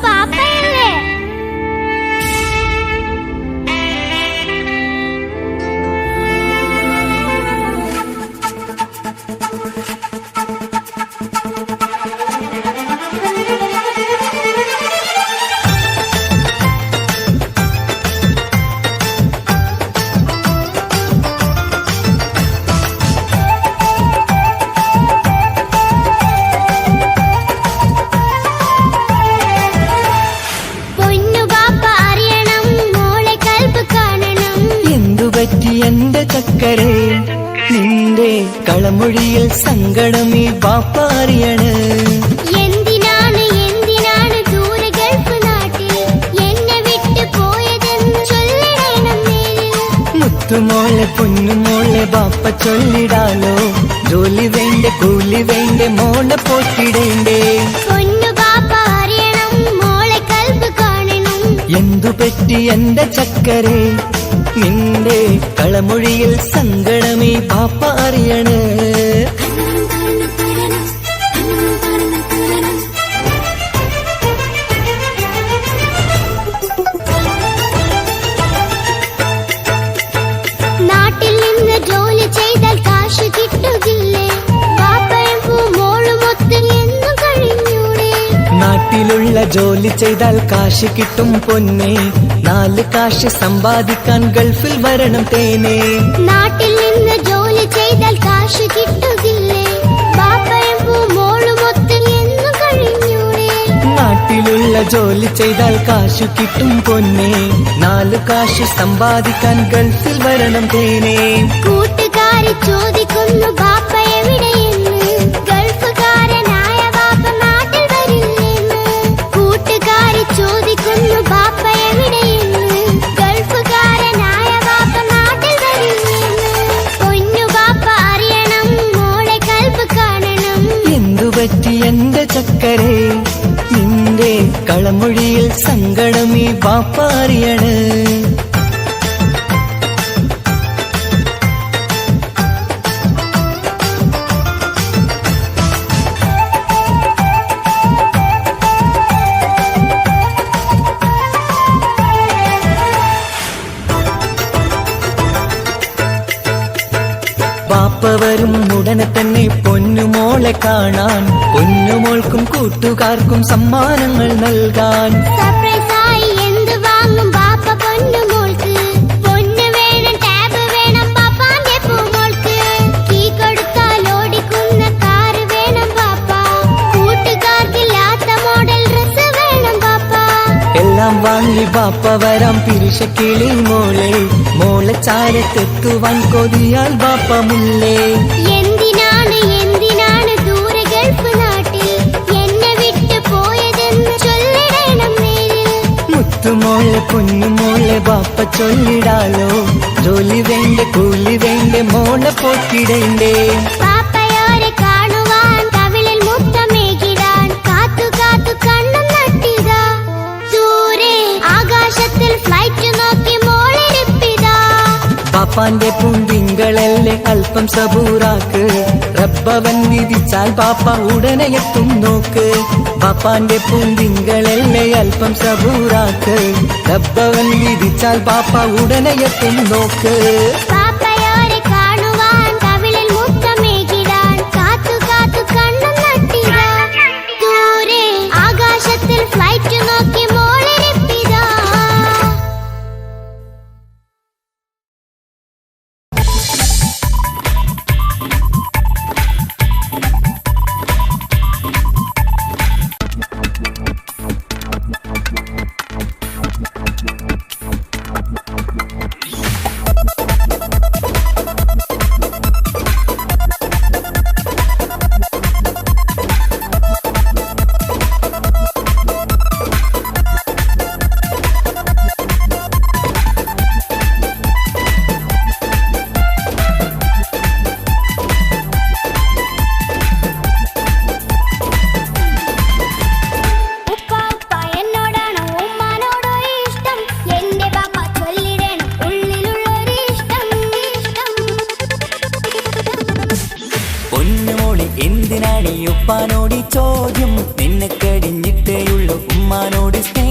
papá. പറ്റി എന്റെ ചക്കരെ. നിന്റെ കളമൊഴിയിൽ സങ്കടം ഈ ബാപ്പാറിയണ് എന്തിനാണ് എന്തിനാണ് ദൂരെ ഗൾഫ് എന്നെ വിട്ടു പോയതെന്ന് ചൊല്ലണം നേരിൽ മുത്തുമോളെ പൊന്നുമോളെ ബാപ്പ ചൊല്ലിടാലോ. ജോലി വേണ്ട കൂലി വേണ്ട മോളെ പോറ്റിടേണ്ടേ. എന്തു പറ്റി എന്റെ ചക്കരെ? നിന്റെ കളമൊഴിയിൽ സങ്കടമേ പാപ്പ അറിയണ്. നാട്ടിലുള്ള ജോലി ചെയ്താൽ കാശ് കിട്ടും പൊന്നെ. നാല് കാശ് സമ്പാദിക്കാൻ ഗൾഫിൽ വരണം തേനെ. നാട്ടിൽ നിന്ന് ജോലി ചെയ്താൽ കാശ് കിട്ടുകില്ലേ? നാട്ടിലുള്ള ജോലി ചെയ്താൽ കാശു കിട്ടും പൊന്നെ. നാല് കാശ് സമ്പാദിക്കാൻ ഗൾഫിൽ വരണം തേനെ. കൂട്ടുകാരി ചോദിക്കുന്നു ബാപ്പ വരും ഉടനെ തന്നെ പൊന്നുമോളെ കാണാൻ. പൊന്നുമോൾക്കും കൂട്ടുകാർക്കും സമ്മാനങ്ങൾ വാങ്ങി ബാപ്പ വരാം പിരിശക്കിളി മോളെ. മോളെ ചാരത്തെത്തുവാൻ കൊതിയാൽ ബാപ്പ മുല്ലേ എന്തിനാണ് എന്തിനാണ് ദൂരെ ഗൾഫ് നാട്ടിൽ എന്നെ വിട്ടു പോയതെന്ന് ചൊല്ലിടണം നേരിൽ മുത്തുമോളെ പൊന്നുമോളെ ബാപ്പ ചൊല്ലിടാലോ. ജോലി വേണ്ട കൂലി വേണ്ട മോളെ പോറ്റിടേണ്ടേ. പാപ്പാന്റെ പൂന്തിങ്കളല്ലേ അല്പം സബൂറാക്ക്. റബ്ബവൻ വിധിച്ചാൽ പാപ്പ ഉടനെ എത്തും നോക്ക്. പാപ്പാന്റെ പൂന്തിങ്കളല്ലേ അല്പം സബൂറാക്ക്. റബ്ബവൻ വിധിച്ചാൽ പാപ്പ ഉടനെ എത്തും നോക്ക്. ഞാനോടി സ്നേഹം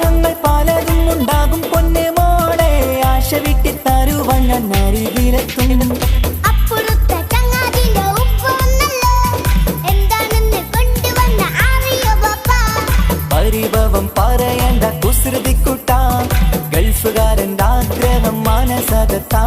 ആഗ്രഹങ്ങൾ പലതും ഉണ്ടാകും പൊന്നെ മോളെ. ആശ വിട്ടി തരുവാൻ ഞാൻ അരികിലെത്തും പരിഭവം പറയണ്ട കുസൃതിക്കുട്ട. ഗൾഫുകാരന്റെ ആഗ്രഹം മനസകത്താ.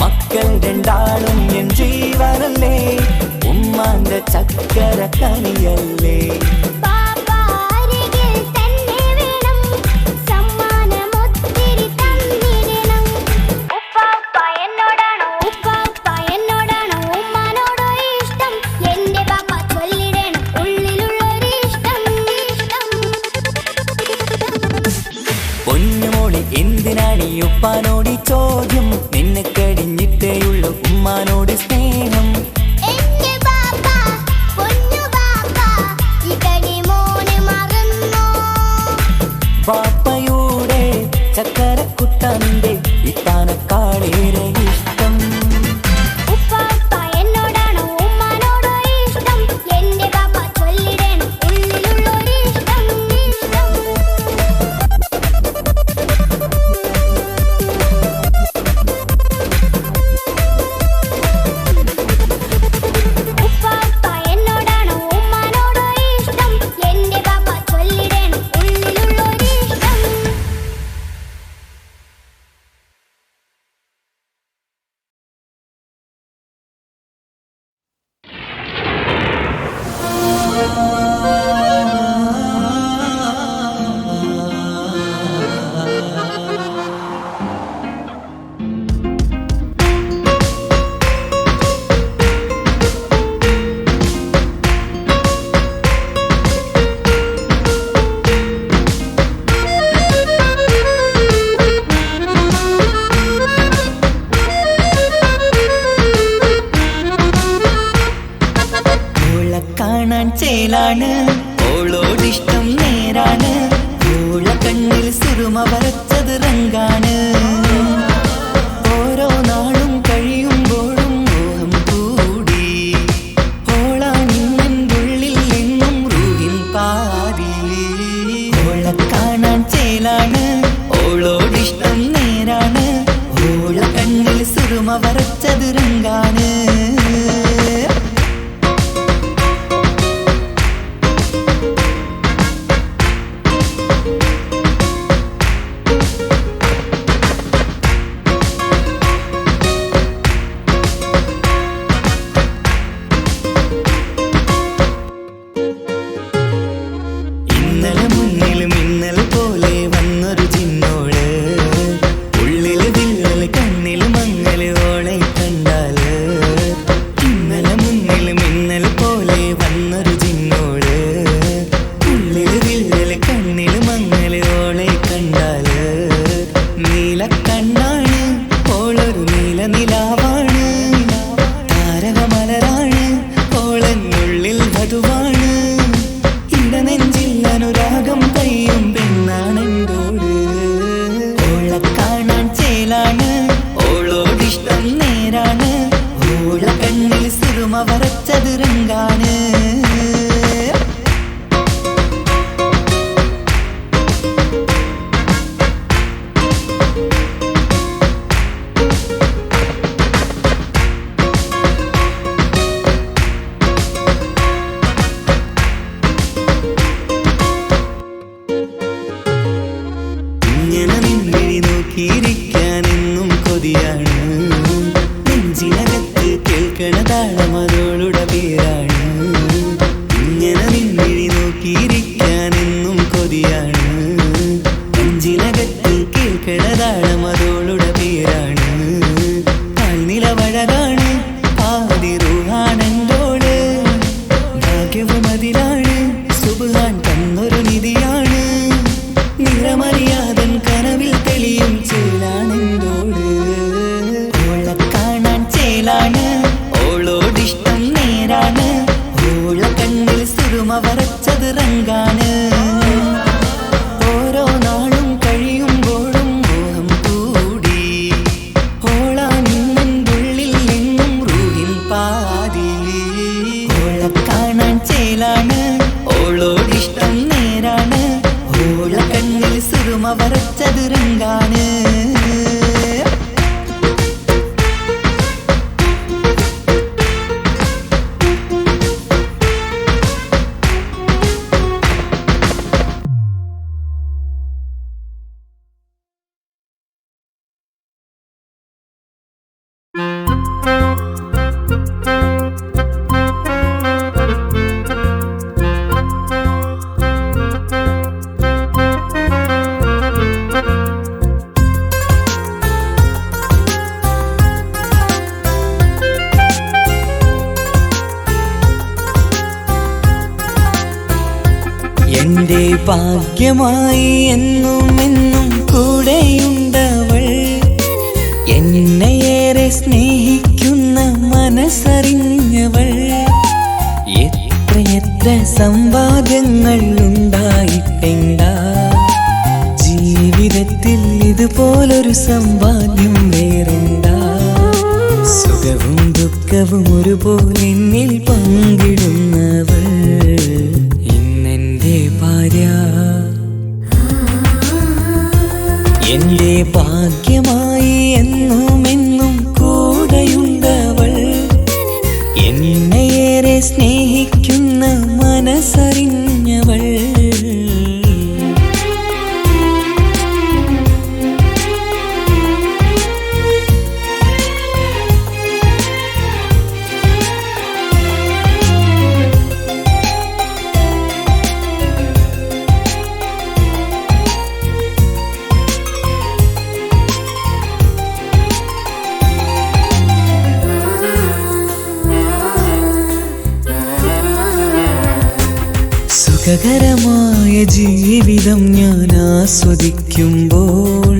മക്കൾ രണ്ടാളും എൻ ജീവനല്ലേ. ഉമ്മാന്റെ ചക്കര കനിയല്ലേ. ഉപ്പാനോട് ചോദ്യം. നിന്നെ കഴിഞ്ഞിട്ടേയുള്ള ഉമ്മാനോട് സ്നേഹം. മനസ്സറിഞ്ഞവൾ എത്രയെത്ര സംവാദങ്ങൾ ഉണ്ടായിട്ടെന്താ ജീവിതത്തിൽ ഇതുപോലൊരു സമ്പാദ്യം വേറെന്താ? സുഖവും ദുഃഖവും ഒരുപോലെ എന്നിൽ പങ്കിടുന്നവൾ. ഇന്നെന്റെ ഭാര്യ. എന്റെ ഭാഗ്യമായി എന്നും സുഖകരമായ ജീവിതം ഞാൻ ആസ്വദിക്കുമ്പോൾ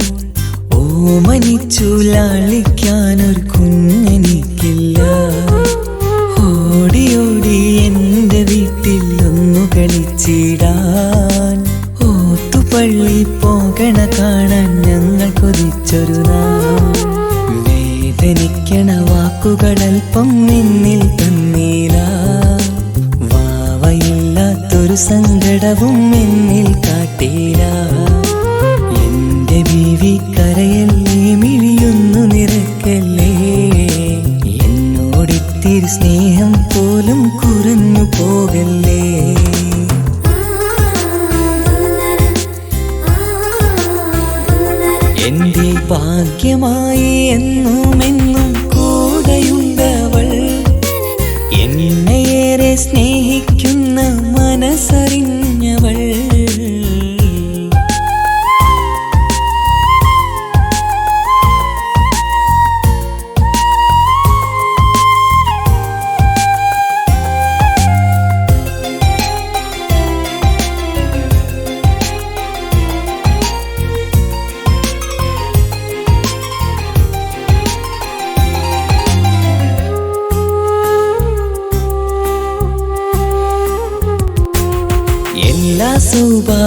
ഓമനിച്ചു ലാളിക്കാൻ ഒരു കുഞ്ഞെനിക്കില്ല. ഓടി ഓടി എന്റെ വീട്ടിൽ ഒന്നു കളിച്ചിടാൻ. ഓത്തുപള്ളി പോകണ കാണാൻ ഞങ്ങൾ കൊതിച്ചൊരു നാൾ. വേദനിക്കണ അല്പം നിന്നിൽ തന്നീല. വാവയില്ലാത്തൊരു സങ്കടവും എന്നിൽ കാട്ടീല. എന്റെ ബീവി കരയല്ലേ മിഴിയൊന്നു നിറക്കല്ലേ എന്നോടിത്തിരി സ്നേഹം പോലും കുറഞ്ഞു പോകല്ലേ. എന്റെ ഭാഗ്യമായി എന്നും എന്നും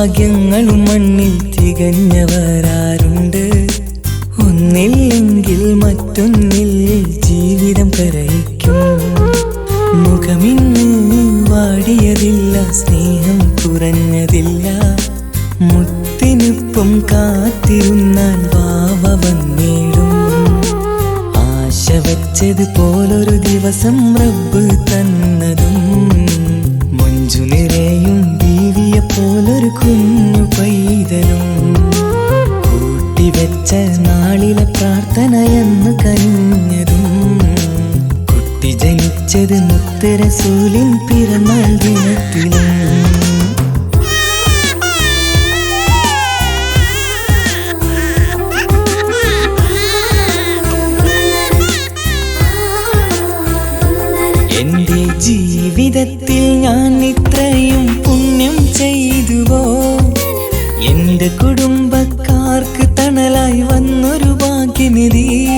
സൗഭാഗ്യങ്ങളും മണ്ണിൽ തികഞ്ഞവരാരുണ്ട്. ഒന്നില്ലെങ്കിൽ മറ്റൊന്നിൽ ജീവിതം കരയിക്കും. മുഖമിന്ന് വാടിയതില്ല സ്നേഹം കുറഞ്ഞതില്ല. മുത്തിനൊപ്പം കാത്തിരുന്നാൽ വാവ വന്നേടും ആശ വച്ചത് പോലൊരു ദിവസം റബ്ബ് തന്നതും. മഞ്ജു നിറയും ബീവിയെ പോലൊരു കുഞ്ഞു പൈതലും കൂട്ടിവെച്ച നാളിലെ പ്രാർത്ഥനയെന്ന് കനിഞ്ഞതും കുട്ടി ജനിച്ചത് മുത്തരസൂലിൻ പിറന്നാൾ ദിനത്തിലും. నిలీ